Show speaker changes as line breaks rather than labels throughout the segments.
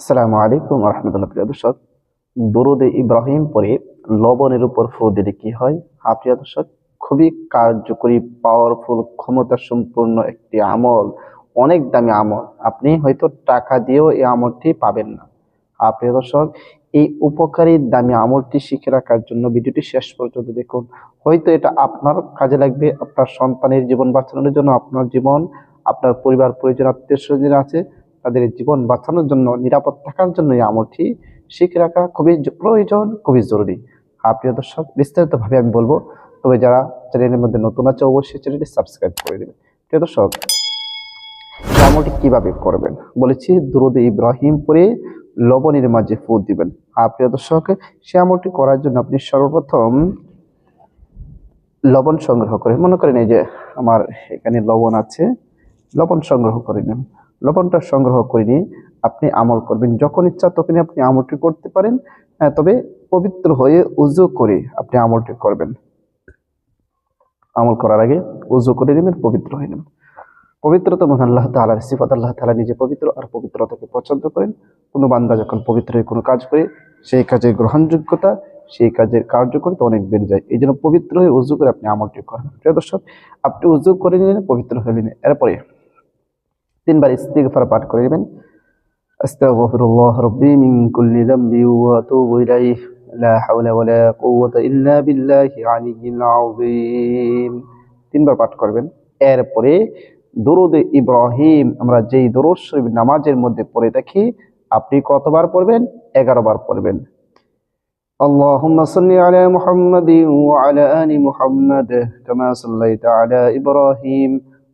আসসালামু আলাইকুম রহমতুল্লাহ প্রিয় দর্শক, দরুদে ইব্রাহিম পরে লবণের উপর ফু দিলে কি হয়? হ্যাঁ প্রিয় দর্শক, খুবই কার্যকরী পাওয়ারফুল ক্ষমতা সম্পূর্ণ একটি আমল, অনেক দামি আমল। আপনি হয়তো টাকা দিয়েও এই আমলটি পাবেন না। হ্যাঁ প্রিয় দর্শক, এই উপকারী দামি আমলটি শিখে রাখার জন্য ভিডিওটি শেষ পর্যন্ত দেখুন। হয়তো এটা আপনার কাজে লাগবে, আপনার সন্তানের জীবন বাঁচানোর জন্য, আপনার জীবন, আপনার পরিবার, পরিজন আত্মীয় স্বজন আছে। তাদের জীবন বাঁচানোর জন্য, নিরাপদ থাকার জন্য এই আমলটি শিখে রাখা খুবই প্রয়োজন, খুবই জরুরি। হ্যাঁ প্রিয় দর্শক, বিস্তারিতভাবে আমি বলব, তবে যারা চ্যানেলের মধ্যে নতুন আছে, অবশ্যই চ্যানেলটি সাবস্ক্রাইব করে দেবেন। প্রিয় দর্শক আমলটি কীভাবে করবেন? বলেছি, দুরুদে ইব্রাহিম পরে লবণের মাঝে ফু দিবেন। হ্যাঁ প্রিয় দর্শক, সে আমলটি করার জন্য আপনি সর্বপ্রথম লবণ সংগ্রহ করে, মনে করেন এই যে আমার এখানে লবণ আছে লবণ সংগ্রহ করে নেন। লবণটা সংগ্রহ করে নিয়ে আপনি আমল করবেন। যখন ইচ্ছা তখনই আপনি আমলটি করতে পারেন। হ্যাঁ, তবে পবিত্র হয়ে উজু করে আপনি আমলটি করবেন। আমল করার আগে উজু করে নেবেন পবিত্র হয়ে নেবেন। পবিত্রতা মহান আল্লাহ তালার সিফাত। আল্লাহ তালা নিজে পবিত্র আর পবিত্রতাকে পছন্দ করেন। কোনো বান্দা যখন পবিত্র হয়ে কোনো কাজ করে সেই কাজের গ্রহণযোগ্যতা সেই কাজের কার্যকরিতা অনেক বেড়ে যায়। এই জন্য পবিত্র হয়ে উজু করে আপনি আমলটি করেন। প্রিয় দর্শক আপনি উজু করে নিলেন পবিত্র নিলেন। এরপরে তিনবার ইস্তিগফার পাঠ করে নেবেন আস্তাগফিরুল্লাহ রাব্বি মিন কুল্লি যামবি ওয়া আতুবু ইলাইহি লা হাওলা ওয়ালা কুওয়াতা ইল্লা বিল্লাহি আলিয়্যিল আযীম তিনবার পাঠ করবেন এরপরে দরুদে ইব্রাহিম আমরা যেই দরুদ শরীফ নামাজের মধ্যে পড়ে থাকি আপনি কতবার পড়বেন এগারো বার পড়বেন اللهم صل على محمد وعلى آل محمد كما صليت على إبراهيم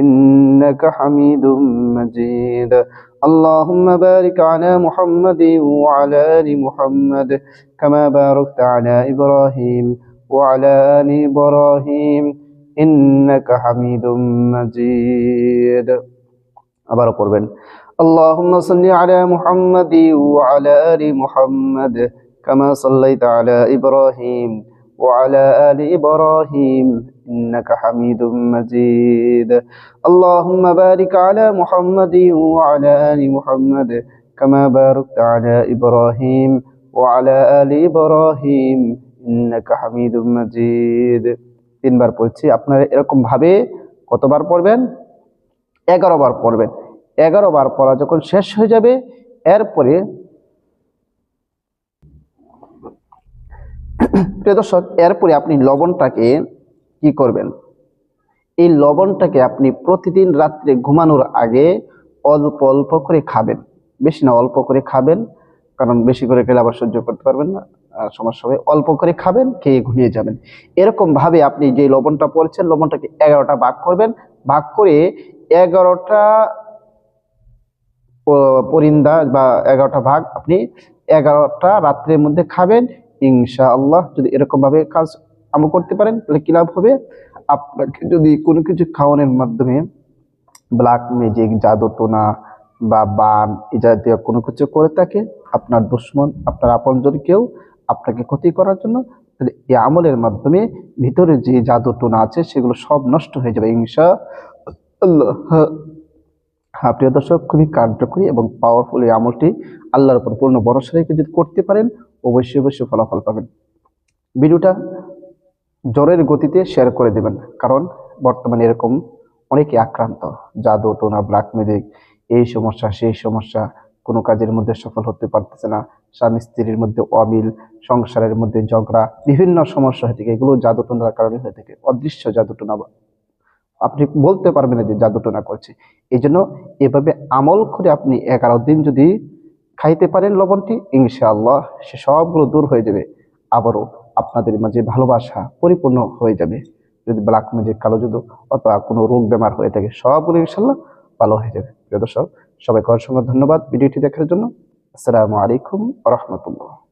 إنك حميد مجيد اللهم بارك على محمد وعلى آل محمد كما باركت على إبراهيم وعلى آل إبراهيم إنك حميد مجيد আবার পড়বেন اللهم صل على محمد وعلى آل محمد كما صليت على إبراهيم وعلى آل إبراهيم إنك حميد مجيد اللهم بارك على محمد وعلى آل محمد كما باركت على إبراهيم وعلى آل إبراهيم إنك حميد مجيد তিনবার পড়ছি আপনারা এরকম ভাবে কতবার পড়বেন এগারো বার পড়বেন এগারো বার পড়া যখন শেষ হয়ে যাবে এরপরে প্রিয় দর্শক, এরপরে আপনি লবণটাকে কি করবেন? এই লবণটাকে আপনি প্রতিদিন রাত্রে ঘুমানোর আগে অল্প অল্প করে খাবেন। বেশি না, অল্প করে খাবেন। কারণ বেশি করে খেলে আবার সহ্য করতে পারবেন না। আর সমস্যা হবে, অল্প করে খাবেন, খেয়ে ঘুমিয়ে যাবেন। এরকম ভাবে আপনি যে লবণটা পড়ছেন, লবণটাকে এগারোটা ভাগ করবেন। ভাগ করে এগারোটা পরিন্দা বা এগারোটা ভাগ আপনি এগারোটা রাত্রের মধ্যে খাবেন। ইনশা আল্লাহ যদি এরকম ভাবে কাজ আমল করতে পারেন, তাহলে কি লাভ হবে? আপনাকে যদি কোনো কিছু খাওয়ানোর মাধ্যমে ব্ল্যাক ম্যাজিক জাদু টোনা বা বান, এই জাতীয় কোনো কিছু করে থাকে, আপনার দুশ্মন, আপনার আপনজন কেউ আপনাকে ক্ষতি করার জন্য, তাহলে এই আমলের মাধ্যমে ভিতরে যে জাদু টোনা আছে, সেগুলো সব নষ্ট হয়ে যাবে ইনশা হ্যাঁ প্রিয় দর্শক, খুবই কার্যকরী এবং পাওয়ারফুল এই আমলটি আল্লাহর উপর পূর্ণ ভরসা রেখে যদি করতে পারেন অবশ্যই অবশ্যই ফলাফল পাবেন। ভিডিওটা জ্বরের গতিতে শেয়ার করে দেবেন, কারণ বর্তমানে এরকম অনেকে আক্রান্ত, জাদু, টোনা ব্ল্যাক ম্যাজিক এই সমস্যা, সেই সমস্যা, কোনো কাজের মধ্যে সফল হতে পারতেছে না, স্বামী স্ত্রীর মধ্যে অমিল, সংসারের মধ্যে ঝগড়া, বিভিন্ন সমস্যা হয়ে থাকে, এগুলো জাদু টোনার কারণে হয়ে থাকে, অদৃশ্য জাদু টোনা আপনি বলতে পারবেন না যে জাদু টোনা করছে। এই জন্য এভাবে আমল করে আপনি এগারো দিন যদি খাইতে পারেন লবণটি, ইনশাআল্লাহ সে সবগুলো দূর হয়ে যাবে। আবারও আপনাদের মাঝে ভালোবাসা পরিপূর্ণ হয়ে যাবে। যদি ব্ল্যাক ম্যাজিক কালো যুদ্ধ অথবা কোনো রোগ বেমার হয়ে থাকে, সবগুলো ইনশাল্লাহ ভালো হয়ে যাবে। প্রিয় সবাই সবাইকে সঙ্গে ধন্যবাদ ভিডিওটি দেখার জন্য। আসসালামু আলাইকুম রহমতুল্লাহ।